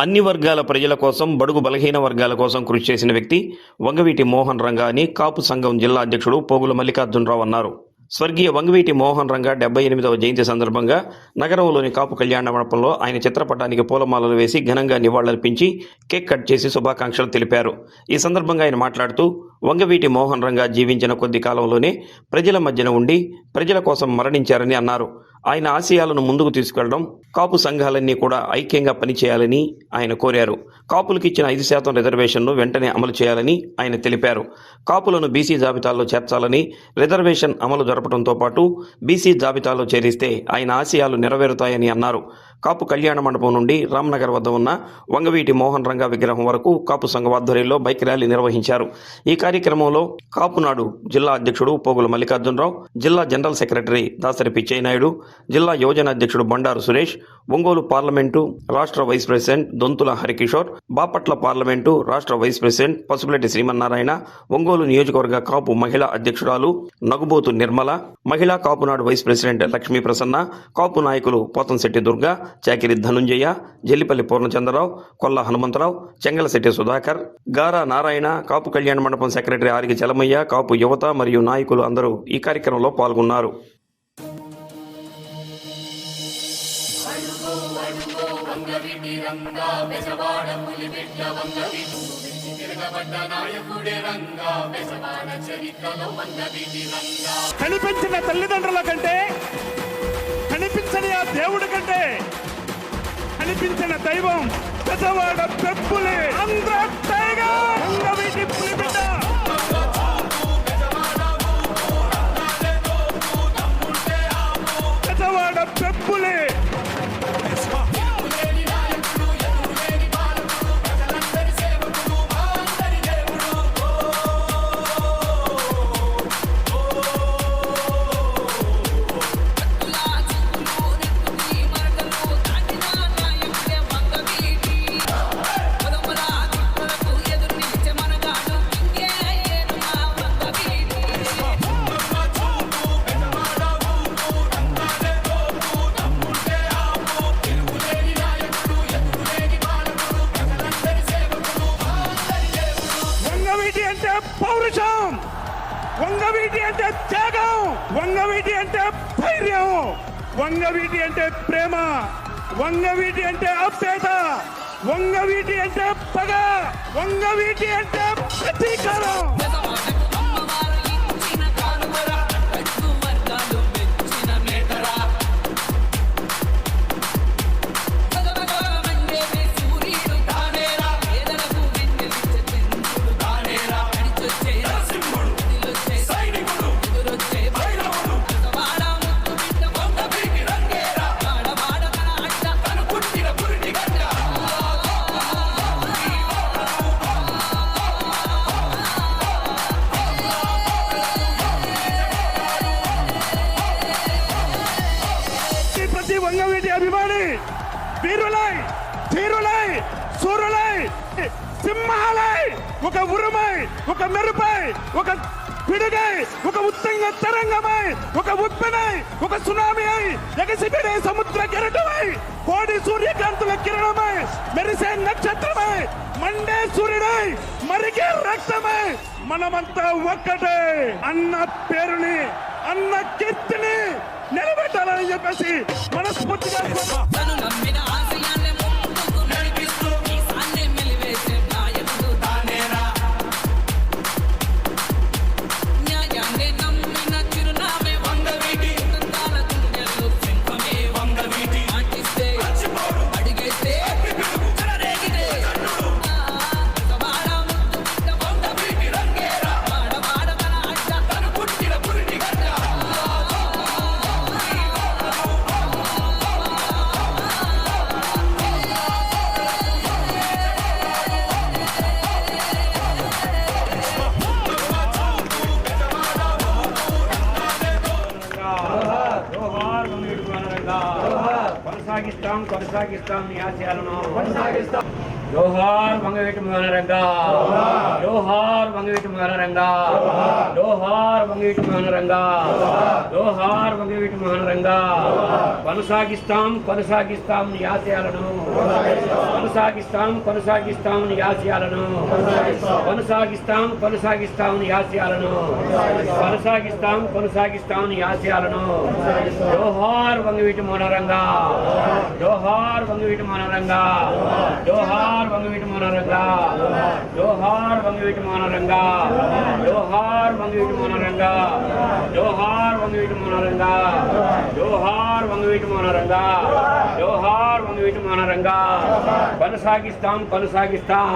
అన్ని వర్గాల ప్రజల కోసం బడుగు బలహీన వర్గాల కోసం కృషి చేసిన వ్యక్తి వంగవీటి మోహన్ రంగా అని కాపు సంఘం జిల్లా అధ్యక్షుడు పోగుల మల్లికార్జునరావు అన్నారు. స్వర్గీయ వంగవీటి మోహన్ రంగా డెబ్బై ఎనిమిదవ జయంతి సందర్భంగా నగరంలోని కాపు కళ్యాణ మండపంలో ఆయన చిత్రపటానికి పూలమాలలు వేసి ఘనంగా నివాళులర్పించి కేక్ కట్ చేసి శుభాకాంక్షలు తెలిపారు. ఈ సందర్భంగా ఆయన మాట్లాడుతూ వంగవీటి మోహన్ రంగా జీవించిన కొద్ది కాలంలోనే ప్రజల మధ్యన ఉండి ప్రజల కోసం మరణించారని అన్నారు. ఆయన ఆశయాలను ముందుకు తీసుకెళ్ళడం కాపు సంఘాలన్నీ కూడా ఐక్యంగా పనిచేయాలని ఆయన కోరారు. కాపులకు ఇచ్చిన ఐదు శాతం రిజర్వేషన్ను వెంటనే అమలు చేయాలని ఆయన తెలిపారు. కాపులను బీసీ జాబితాలో చేర్చాలని రిజర్వేషన్ అమలు జరపడంతో పాటు బీసీ జాబితాలో చేరిస్తే ఆయన ఆశయాలు నెరవేరుతాయని అన్నారు. కాపు కళ్యాణ మండపం నుండి రామ్నగర్ వద్ద ఉన్న వంగవీటి మోహన్ రంగా విగ్రహం వరకు కాపు సంఘం ఆధ్వర్యంలో బైక్ ర్యాలీ నిర్వహించారు. ఈ కార్యక్రమంలో కాపునాడు జిల్లా అధ్యక్షుడు పోగుల మల్లికార్జునరావు జిల్లా జనరల్ సెక్రటరీ దాసరి పిచ్చయ్యనాయుడు జిల్లా యువజన అధ్యక్షుడు బండారు సురేష్ ఒంగోలు పార్లమెంటు రాష్ట్ర vice president Donthula Harikishore Bapatla parliament రాష్ట్ర వైస్ ప్రెసిడెంట్ పసుపులెట్టి శ్రీమన్నారాయణ ఒంగోలు నియోజకవర్గ కాపు మహిళా అధ్యక్షురాలు నగుబోతు నిర్మల మహిళా కాపునాడు వైస్ ప్రెసిడెంట్ లక్ష్మీ ప్రసన్న కాపు నాయకులు పోతంశెట్టి దుర్గా చాకిరి ధనుంజయ జల్లిపల్లి పూర్ణచంద్రరావు కొల్ల హనుమంతరావు చెంగలశెట్టి సుధాకర్ గారా నారాయణ కాపు కళ్యాణ మండపం సెక్రటరీ ఆరిగి చలమయ్య కాపు యువత మరియు నాయకులు అందరూ ఈ కార్యక్రమంలో పాల్గొన్నారు. కనిపించిన తల్లిదండ్రుల కంటే కనిపించని ఆ దేవుడి కంటే కనిపించిన దైవం పెద్దవాడ పెప్పులే. ఆంధ్ర టైగర్ వంగవీటి పులిబిడ్డ. పెద్దవాడ పెప్పులే. వంగవీటి అంటే ధైర్యం వంగవీటి అంటే ప్రేమ వంగవీటి అంటే అప్యత వంగవీటి అంటే పగ వంగవీటి అంటే ప్రతీకారం. వంగవీటి అభిమాని వీరులై ధీరులై సూరులై సింహాలై ఒక ఉరుమై ఒక మెరుపై ఒక పిడుగై ఒక ఉత్తంగ తరంగమై ఒక ఉప్పెనై ఒక సునామీ అయి ఎగసిపిడే సముద్ర కిరటమై కోడి సూర్యకాంతుల కిరణమై మెరిసే నక్షత్రమై మండే సూర్యుడై మరిగే రక్తమై మనమంతా ఒక్కటే. అన్న పేరుని అన్న కీర్తిని నిలబెట్టాలని చెప్పేసి మనస్ఫూర్తిగా కొనసాగిస్తాం నీ ఆశయాలను జోహార్ వంగవీటి మోహనరంగా. జోహార్ వంగవీటి మోహనరంగా. జోహార్ వంగవీటి మోహనరంగా. జోహార్ వంగవీటి మోహనరంగా. కొనసాగిస్తాం కొనసాగిస్తాం నీ ఆశయాలను కొనసాగిస్తాం కొనసాగిస్తాం నీ ఆశయాలను కొనసాగిస్తాం కొనసాగిస్తాం నీ ఆశయాలను కొనసాగిస్తాం కొనసాగిస్తాం నీ ఆశయాలను జోహార్ వంగవీటి మోహనరంగా. జోహార్ వంగవీటి మోహనరంగా జోహార్ వంగవీటి మోహనరంగా జోహార్ వంగవీటి మోహనరంగా జోహార్ వంగవీటి మోహనరంగా జోహార్ వంగవీటి మోహనరంగా జోహార్ వంగవీటి మోహనరంగా జోహార్ వంగవీటి మోహనరంగా కొనసాగిస్తాం కొనసాగిస్తాం.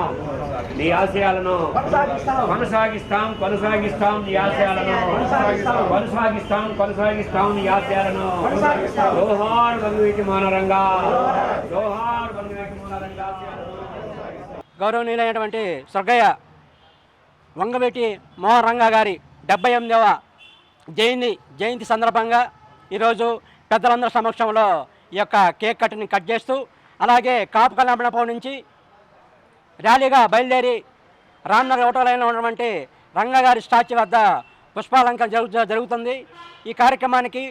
నీ ఆశయాలను కొనసాగిస్తాం. కొనసాగిస్తాం నీ ఆశయాలను. కొనసాగిస్తాం. కొనసాగిస్తాం నీ ఆశయాలను. జోహార్ వంగవీటి మోహనరంగా జోహార్ వంగవీటి మోహనరంగా గౌరవనీయులైనటువంటి స్వర్గయ్య వంగబెట్టి మోహన్ రంగా గారి డెబ్బై ఎనిమిదవ జయంతి జయంతి సందర్భంగా ఈరోజు పెద్దలందరి సమక్షంలో ఈ యొక్క కేక్ కట్ని కట్ చేస్తూ అలాగే కాపు కళ్యాణ నుంచి ర్యాలీగా బయలుదేరి రామ్నగర్ ఓటర్లైన్లో లైన్లో ఉన్నటువంటి రంగగారి స్టాచ్యూ వద్ద పుష్పాలంకరణ జరుగు జరుగుతుంది. ఈ కార్యక్రమానికి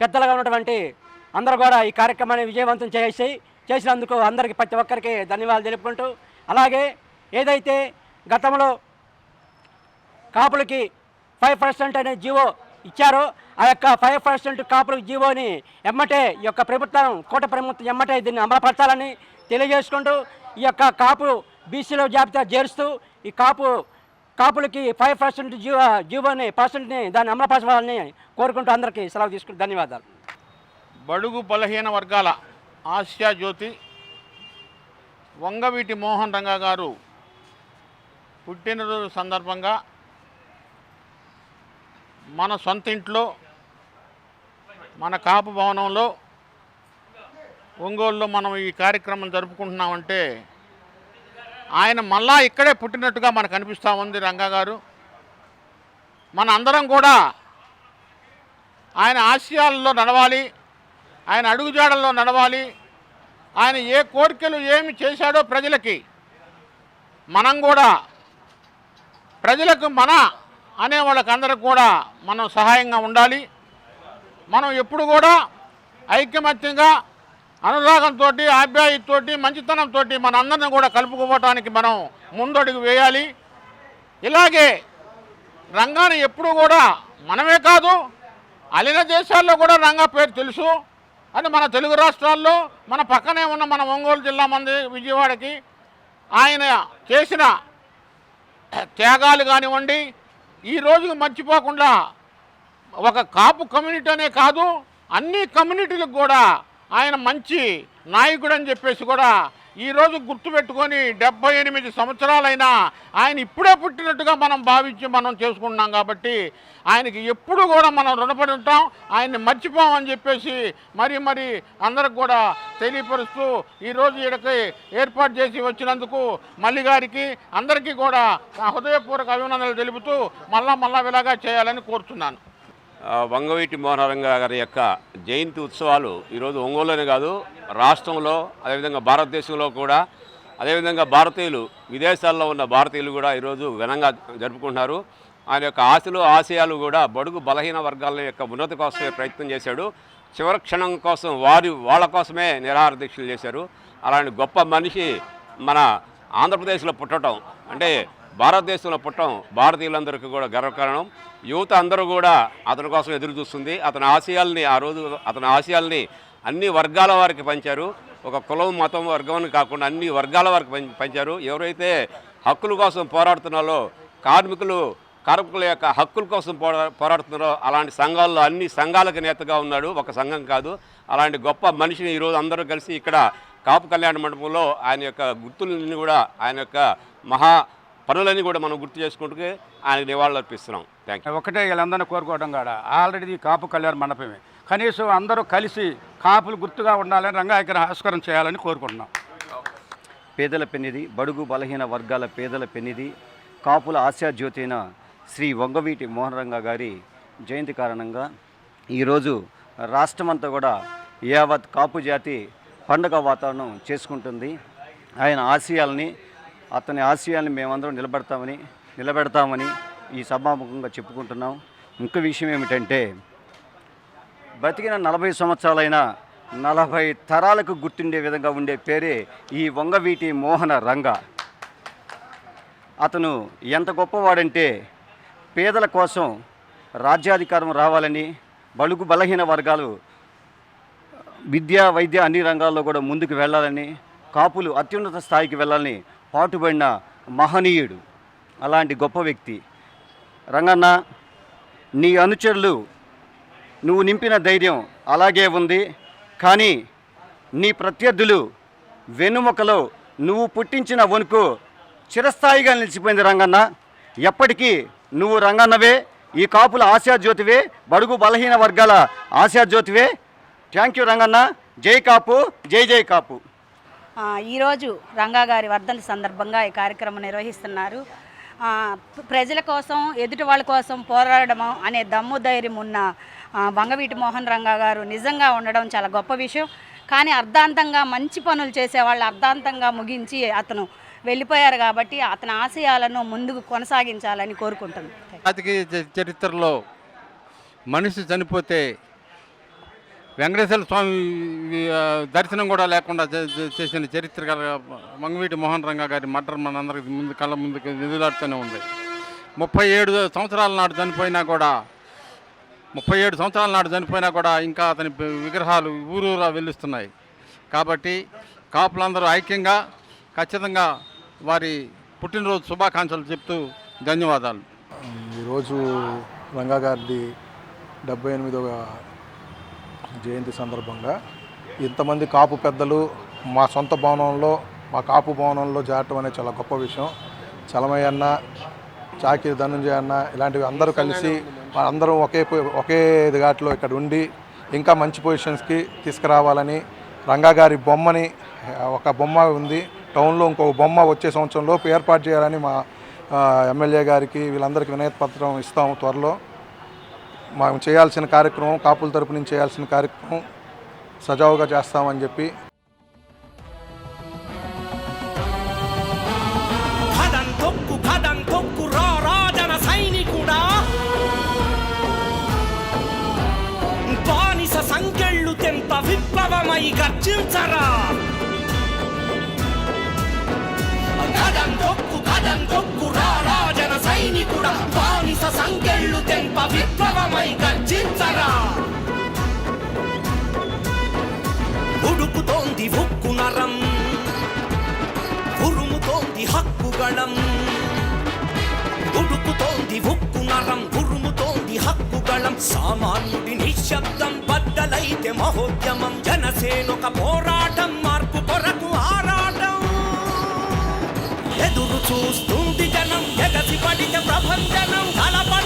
పెద్దలుగా ఉన్నటువంటి అందరూ కూడా ఈ కార్యక్రమాన్ని విజయవంతం చేసి చేసినందుకు అందరికీ ప్రతి ఒక్కరికి ధన్యవాదాలు తెలుపుకుంటూ అలాగే ఏదైతే గతంలో కాపులకి ఫైవ్ పర్సెంట్ అనే జీవో ఇచ్చారో ఆ యొక్క ఫైవ్ పర్సెంట్ కాపులకు జీవోని ఎమ్మటే ఈ యొక్క ప్రభుత్వం కోట ప్రభుత్వం ఎమ్మటే దీన్ని అమలుపరచాలని తెలియజేసుకుంటూ ఈ యొక్క కాపు బీసీలో జాబితా చేరుస్తూ ఈ కాపు కాపులకి ఫైవ్ పర్సెంట్ జీవో జీవోని పర్సెంట్ని దాన్ని అమలుపరచాలని కోరుకుంటూ అందరికీ సెలవు తీసుకుంటూ ధన్యవాదాలు. బడుగు బలహీన వర్గాల ఆసియా జ్యోతి వంగవీటి మోహన్ రంగా గారు పుట్టినరోజు సందర్భంగా మన సొంత ఇంట్లో మన కాపు భవనంలో ఒంగోలులో మనం ఈ కార్యక్రమం జరుపుకుంటున్నామంటే ఆయన మళ్ళా ఇక్కడే పుట్టినట్టుగా మనకు అనిపిస్తూ ఉంది రంగా గారు. మన అందరం కూడా ఆయన ఆశయాల్లో నడవాలి ఆయన అడుగుజాడల్లో నడవాలి ఆయన ఏ కోరికలు ఏమి చేశాడో ప్రజలకి మనం కూడా ప్రజలకు మన అనే వాళ్ళకందరికి కూడా మనం సహాయంగా ఉండాలి. మనం ఎప్పుడు కూడా ఐకమత్యంగా అనురాగంతో ఆప్యాయతతోటి మంచితనంతో మన అందరిని కూడా కలుపుకోవటానికి మనం ముందడుగు వేయాలి. ఇలాగే రంగాన్ని ఎప్పుడు కూడా మనమే కాదు అలిన దేశాల్లో కూడా రంగా పేరు తెలుసు. అని మన తెలుగు రాష్ట్రాల్లో మన పక్కనే ఉన్న మన ఒంగోలు జిల్లా మంది విజయవాడకి ఆయన చేసిన త్యాగాలు కానివ్వండి ఈ రోజుకి మర్చిపోకుండా ఒక కాపు కమ్యూనిటీ అనే కాదు అన్ని కమ్యూనిటీలకు కూడా ఆయన మంచి నాయకుడు అని చెప్పేసి కూడా ఈరోజు గుర్తుపెట్టుకొని డెబ్బై ఎనిమిది సంవత్సరాలైనా ఆయన ఇప్పుడే పుట్టినట్టుగా మనం భావించి మనం చేసుకుంటున్నాం కాబట్టి ఆయనకి ఎప్పుడు కూడా మనం రుణపడి ఉంటాం ఆయన్ని మర్చిపోమని చెప్పేసి మరి మరి అందరికి కూడా తెలియపరుస్తూ ఈరోజు ఈడకి ఏర్పాటు చేసి వచ్చినందుకు మల్లి గారికి అందరికీ కూడా హృదయపూర్వక అభినందనలు తెలుపుతూ మళ్ళా మళ్ళా ఇలాగా చేయాలని కోరుతున్నాను. వంగవీటి మోహనరంగ గారి యొక్క జయంతి ఉత్సవాలు ఈరోజు ఒంగోలులోనే కాదు రాష్ట్రంలో అదేవిధంగా భారతదేశంలో కూడా అదేవిధంగా భారతీయులు విదేశాల్లో ఉన్న భారతీయులు కూడా ఈరోజు ఘనంగా జరుపుకుంటున్నారు. ఆయన యొక్క ఆశలు ఆశయాలు కూడా బడుగు బలహీన వర్గాల యొక్క ఉన్నతి కోసమే ప్రయత్నం చేశాడు. చివరి క్షణం కోసం వారి వాళ్ళ కోసమే నిరాహార దీక్షలు చేశారు. అలాంటి గొప్ప మనిషి మన ఆంధ్రప్రదేశ్లో పుట్టడం అంటే భారతదేశంలో పుట్టడం భారతీయులందరికీ కూడా గర్వకారణం. యువత అందరూ కూడా అతని కోసం ఎదురు చూస్తుంది. అతని ఆశయాల్ని ఆ రోజు అతని ఆశయాల్ని అన్ని వర్గాల వారికి పంచారు. ఒక కులం మతం వర్గం కాకుండా అన్ని వర్గాల వారికి పంచారు. ఎవరైతే హక్కుల కోసం పోరాడుతున్నారో కార్మికులు కార్మికుల యొక్క హక్కుల కోసం పోరా పోరాడుతున్నారో అలాంటి సంఘాల్లో అన్ని సంఘాలకు నేతగా ఉన్నాడు. ఒక సంఘం కాదు. అలాంటి గొప్ప మనిషిని ఈరోజు అందరూ కలిసి ఇక్కడ కాపు కళ్యాణ మండపంలో ఆయన యొక్క గుర్తులన్నీ కూడా ఆయన యొక్క మహా పనులన్నీ కూడా మనం గుర్తు చేసుకుంటూ ఆయనకు నివాళులు అర్పిస్తున్నాం ఒకటే వీళ్ళందరినీ కోరుకోవడం కాడ? ఆల్రెడీ కాపు కళ్యాణ మండపమే. కనీసం అందరూ కలిసి కాపులు గుర్తుగా ఉండాలని రంగాయకర ఆస్కారం చేయాలని కోరుకుంటున్నాం. పేదల పెన్నిది బడుగు బలహీన వర్గాల పేదల పెన్నిది కాపుల ఆశాజ్యోతి అయిన శ్రీ వంగవీటి మోహనరంగ గారి జయంతి కారణంగా ఈరోజు రాష్ట్రమంతా కూడా యావత్ కాపు జాతి పండగ వాతావరణం చేసుకుంటుంది. ఆయన ఆశయాల్ని అతని ఆశయాల్ని మేమందరం నిలబెడతామని నిలబెడతామని ఈ సభాముఖంగా చెప్పుకుంటున్నాం. ఇంకో విషయం ఏమిటంటే బతికిన నలభై సంవత్సరాలైన నలభై తరాలకు గుర్తుండే విధంగా ఉండే పేరే ఈ వంగవీటి మోహన రంగ. అతను ఎంత గొప్పవాడంటే పేదల కోసం రాజ్యాధికారం రావాలని బలుగు బలహీన వర్గాలు విద్య వైద్య అన్ని రంగాల్లో కూడా ముందుకు వెళ్ళాలని కాపులు అత్యున్నత స్థాయికి వెళ్ళాలని పాటుపడిన మహనీయుడు. అలాంటి గొప్ప వ్యక్తి. రంగన్న నీ అనుచరులు నువ్వు నింపిన ధైర్యం అలాగే ఉంది. కానీ నీ ప్రత్యర్థులు వెనుముకలో నువ్వు పుట్టించిన వణుకు చిరస్థాయిగా నిలిచిపోయింది రంగన్న. ఎప్పటికీ నువ్వు రంగన్నవే ఈ కాపుల ఆశాజ్యోతివే బడుగు బలహీన వర్గాల ఆశాజ్యోతివే థ్యాంక్ యూ రంగన్న. జై కాపు జై జై కాపు. ఈరోజు రంగా గారి వర్ధంతి సందర్భంగా ఈ కార్యక్రమం నిర్వహిస్తున్నారు. ప్రజల కోసం ఎదుటి వాళ్ళ కోసం పోరాడడం అనే దమ్ము ధైర్యం ఉన్న వంగవీటి మోహన్ రంగా గారు నిజంగా ఉండడం చాలా గొప్ప విషయం. కానీ అర్ధాంతంగా మంచి పనులు చేసే వాళ్ళు అర్ధాంతంగా ముగించి అతను వెళ్ళిపోయారు కాబట్టి అతని ఆశయాలను ముందుకు కొనసాగించాలని కోరుకుంటున్నాను. చరిత్రలో మనిషి చనిపోతే వెంకటేశ్వర స్వామి దర్శనం కూడా లేకుండా చే- చేసిన చరిత్ర గల మంగవీటి మోహన్ రంగా గారి మర్డర్ మనందరికి ముందు కళ్ళ ముందుకు నిధులాడుతూనే ఉంది. ముప్పై ఏడు సంవత్సరాల నాడు చనిపోయినా కూడా ముప్పై ఏడు సంవత్సరాల నాడు చనిపోయినా కూడా ఇంకా అతని విగ్రహాలు ఊరూరా వెలుస్తున్నాయి. కాబట్టి కాపులందరూ ఐక్యంగా ఖచ్చితంగా వారి పుట్టినరోజు శుభాకాంక్షలు చెప్తూ ధన్యవాదాలు. ఈరోజు రంగా గారిది డెబ్బై ఎనిమిదవ జయంతి సందర్భంగా ఇంతమంది కాపు పెద్దలు మా సొంత భవనంలో మా కాపు భవనంలో చేరటం అనేది చాలా గొప్ప విషయం. చలమయ్య అన్న చాకిరి ధనుంజయ అన్న ఇలాంటివి అందరూ కలిసి అందరం ఒకే ఒకే ఘాట్లో ఇక్కడ ఉండి ఇంకా మంచి పొజిషన్స్కి తీసుకురావాలని రంగా గారి బొమ్మని ఒక బొమ్మ ఉంది. టౌన్లో ఇంకో బొమ్మ వచ్చే సంవత్సరంలోపు ఏర్పాటు చేయాలని మా ఎమ్మెల్యే గారికి వీళ్ళందరికీ వినతి పత్రం ఇస్తాము త్వరలో. మనం చేయాల్సిన కార్యక్రమం కాపుల తరపు నుంచి చేయాల్సిన కార్యక్రమం సజావుగా చేస్తామని చెప్పి కదం తొక్కు విప్లవమై గర్జించరా. కదం తొక్కు కదం తొక్కు రా సైనికుడా బానిస సంకెళ్ళు తెంప విప్లవమై గర్జించరా. ఉడుకుతోంది ఉక్కు నరం ఉరుముతోంది హక్కుగళం. ఉడుకుతోంది ఉక్కు నరం ఉరుముతోంది హక్కుగళం. సామాన్యుడి నిశ్శబ్దం బద్దలైతే మహోద్యమం. జనసేనొక పోరాటం మార్పు కొరకు ఆరాటం. ఎదురు చూస్తూ పడితే ప్రభంజనం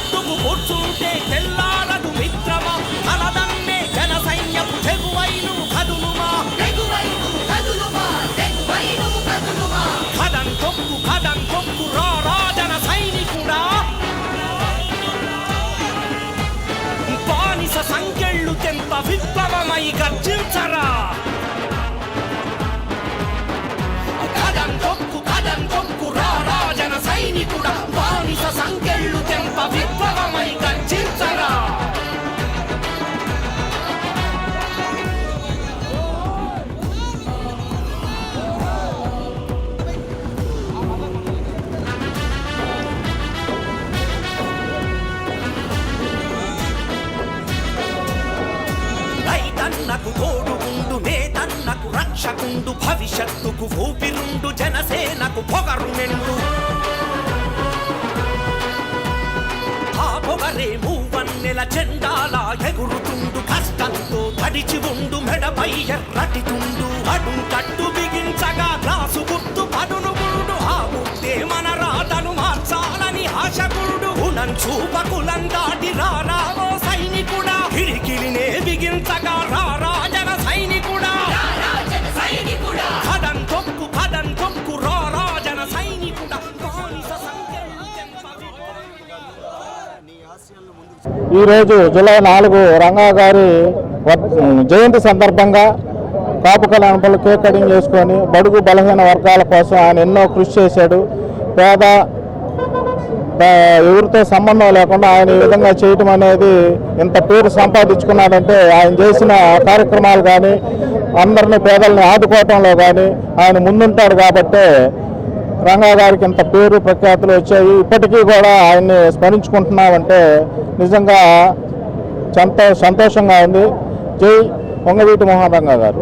రక్షకుండు భవిష్యత్తుకు ఊపిరుండు జనసేనకు పొగరు నిండు ఆ పొగరే మూవన్నెల చెండాలా ఎగురుతుండు కష్టంతో తడిచి ఉండు మెడపై ఎర్రటి తుండు అడు కట్టు బిగించగా గ్లాసు గుర్తు పడును గుండు ఆ ముద్దే మన రాతను మార్చాలని ఆశకుడు గుణం చూపకులందా ఈరోజు జూలై నాలుగు రంగా గారి వ- జయంతి సందర్భంగా కాపు కళ్యాణంలో కేక్ కటింగ్ చేసుకొని బడుగు బలహీన వర్గాల కోసం ఆయన ఎన్నో కృషి చేశాడు. పేద ఎవరితో సంబంధం లేకుండా ఆయన ఈ విధంగా చేయటం అనేది ఇంత పేరు సంపాదించుకున్నాడంటే ఆయన చేసిన కార్యక్రమాలు కానీ అందరినీ పేదల్ని ఆదుకోవటంలో కానీ ఆయన ముందుంటాడు కాబట్టే రంగా గారికి ఇంత పేరు ప్రఖ్యాతులు వచ్చాయి. ఇప్పటికీ కూడా ఆయన్ని స్మరించుకుంటున్నామంటే నిజంగా సంతో సంతోషంగా ఉంది. జై పొంగవీటి మోహన్ రంగా గారు.